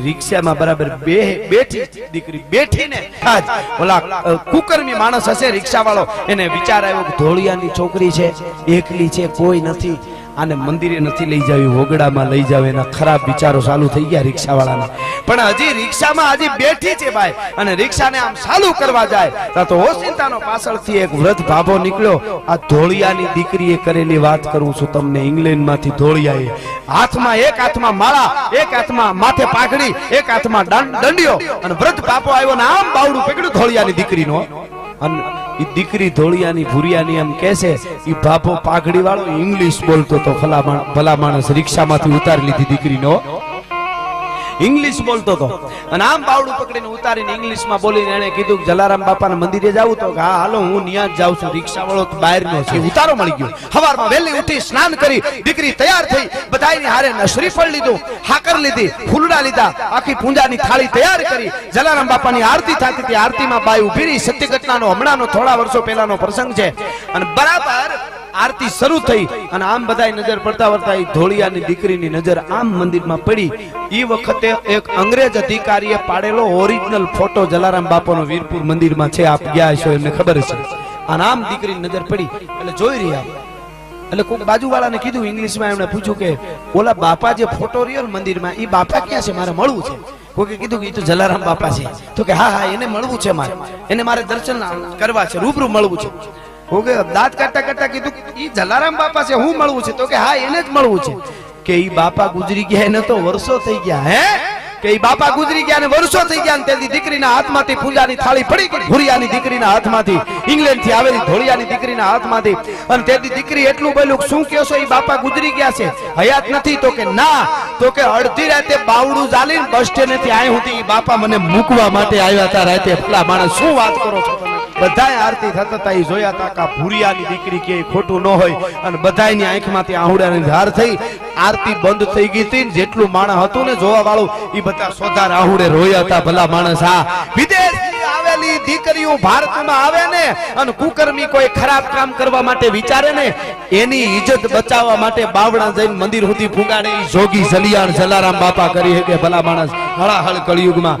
રિક્ષામાં બરાબર દીકરી બેઠીને આજ ઓલા કુકર્મી માણસ હશે રિક્ષા વાળો એને વિચાર આવ્યો ધોળિયા ધોળિયાની છોકરી છે, એકલી છે, કોઈ નથી. આને મંદિરે નથી લઈ જાવી, વોગડામાં લઈ જાવ, એના ખરાબ વિચારો ચાલુ થઈ ગયા રિક્ષાવાળાના. પણ હજી રિક્ષામાં હજી બેઠી છે ભાઈ, અને રિક્ષાને આમ ચાલુ કરવા જાય. તો ઓસિંતાનો પાછળથી એક વૃદ્ધ ભાભો નીકળ્યો. આ ધોળિયાની દીકરીએ કરેલી વાત કરું છું તમને ઇંગ્લેન્ડમાંથી ધોળિયાએ. હાથમાં એક હાથમાં માળા, એક હાથમાં માથે પાઘડી, એક હાથમાં દંડ- દંડિયો. અને વૃદ્ધ બાપો આવ્યો ને આમ બાવડું પકડ્યું ધોળિયાની દીકરીનો. અને ઈ દીકરી ધોળિયાની ભૂરિયાની એમ કે છે એ બાપો પાઘડી વાળો ઇંગ્લિશ બોલતો તો ભલા ભલા માણસ રિક્ષામાંથી ઉતારી લીધી દીકરીનો. ઇંગ્લિશ બોલતો હતો. અને આમ બાવડું પકડીને ઉતારીને ઇંગ્લિશમાં બોલીને એને કીધું જલારામ બાપાના મંદિરે જાવું તો હા, હાલો, હું ન્યા જ જાઉં છું. રિક્ષાવાળો બહારનો છે. ઉતારો મળી ગયો. સવારમાં વહેલી ઉઠી સ્નાન કરી, દીકરી તૈયાર થઈ બધાની હારે શ્રીફળ લીધું, હાકર લીધી, ફૂલડા લીધા, આખી પૂંજાની થાળી તૈયાર કરી. જલારામ બાપાની આરતી થતી હતી. આરતીમાં બાઈ ઊભી રહી. સત્ય ઘટનાનો હમણાંનો થોડા વર્ષો પહેલાનો પ્રસંગ છે. અને બરાબર આરતી શરૂ થઈ અને આમ બધા નજર પડતા વળતા ધોળિયાની દીકરીની નજર આમ મંદિરમાં પડી. એ વખતે એક અંગ્રેજ અધિકારીએ પાડેલો ઓરિજિનલ ફોટો જલારામ બાપાનો વીરપુર મંદિરમાં છે. આપ ગયા છો એમને ખબર છે અને આમ દીકરીની નજર પડી. એટલે જોઈ રહ્યા એટલે કોઈક બાજુવાળાને કીધું ઇંગ્લિશમાં એમણે પૂછ્યું કે, ઓલા બાપા જે ફોટો રિયલ મંદિરમાં એ બાપા ક્યાં છે? મારે મળવું છે. કોકે કીધું કે એ તો જલારામ બાપા છે. તો કે, હા હા, એને મળવું છે મારે. એને મારે દર્શન કરવા છે. રૂબરૂ મળવું છે. ઓકે દાંત કાઢતા કાઢતા કીધું, ઈ જલારામ બાપા છે, હું મળવું છે? તો કે, હા, એને જ મળવું છે. કે ઈ બાપા ગુજરી ગયા, એને તો વર્ષો થઈ ગયા, હે? કે ઈ બાપા ગુજરી ગયા ને વર્ષો થઈ ગયા તેથી દીકરીના હાથમાંથી પૂજાની થાળી પડી ગઈ ભુરિયાની દીકરીના હાથમાંથી ઇંગ્લેન્ડથી આવેલી ધોળિયાની દીકરીના હાથમાંથી, અને તેથી દીકરી એટલું બોલ્યું, શું કહેશો એ બાપા ગુજરી ગયા છે? હયાત નથી? તો કે, ના. તો કે, અડધી રાતે બાવડું ચાલીને બસ સ્ટેન્ડથી આય હું બાપા મને મૂકવા માટે આવ્યા હતા રાતે, પેલા માણસ શું વાત કરો છો? બધાય આરતી થતા હતા જોયા હતા કા ભૂરિયાની દીકરી કે ખોટું ન હોય. અને બધાયની આંખમાંથી આહુડાની ધાર થઈ આરતી બંધ થઈ ગઈ હતી જેટલું માણસ હતું ને જોવા વાળું એ બધા સોધાર આહુડે રોયા હતા ભલા માણસ. આ વિદેશ આવેલી દીકરીઓ ભારતમાં આવે ને અને કુકર્મી કોઈ ખરાબ કામ કરવા માટે વિચારે ને, એની ઇજ્જત બચાવવા માટે બાવડા જઈને મંદિર સુધી ફુગાડે જોગી જલિયાણ જલારામ બાપા કરી હે કે ભલા માણસ હળાહળ કળિયુગમાં.